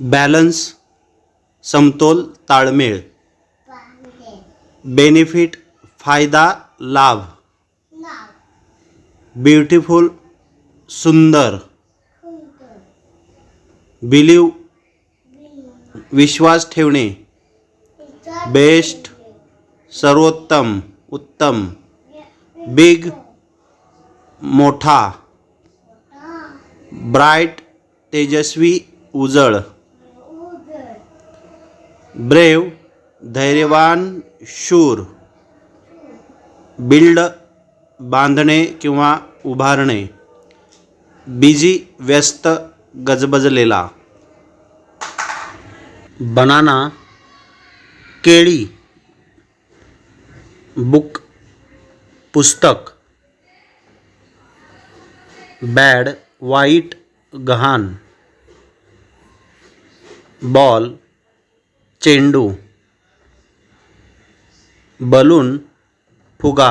Balance समतोल ताळमेळ. Benefit फायदा लाभ. ब्युटिफुल सुंदर. बिलीव विश्वास ठेवणे. बेस्ट सर्वोत्तम उत्तम. बिग मोठा. ब्राईट तेजस्वी उजळ. ब्रेव धैर्यवान शूर. बिल्ड बांधणे किंवा उभारणे. बिझी व्यस्त गजबजलेला. बनाना केळी. बुक पुस्तक. बॅड वाईट गहाण. बॉल चेंडू बलून फुगा.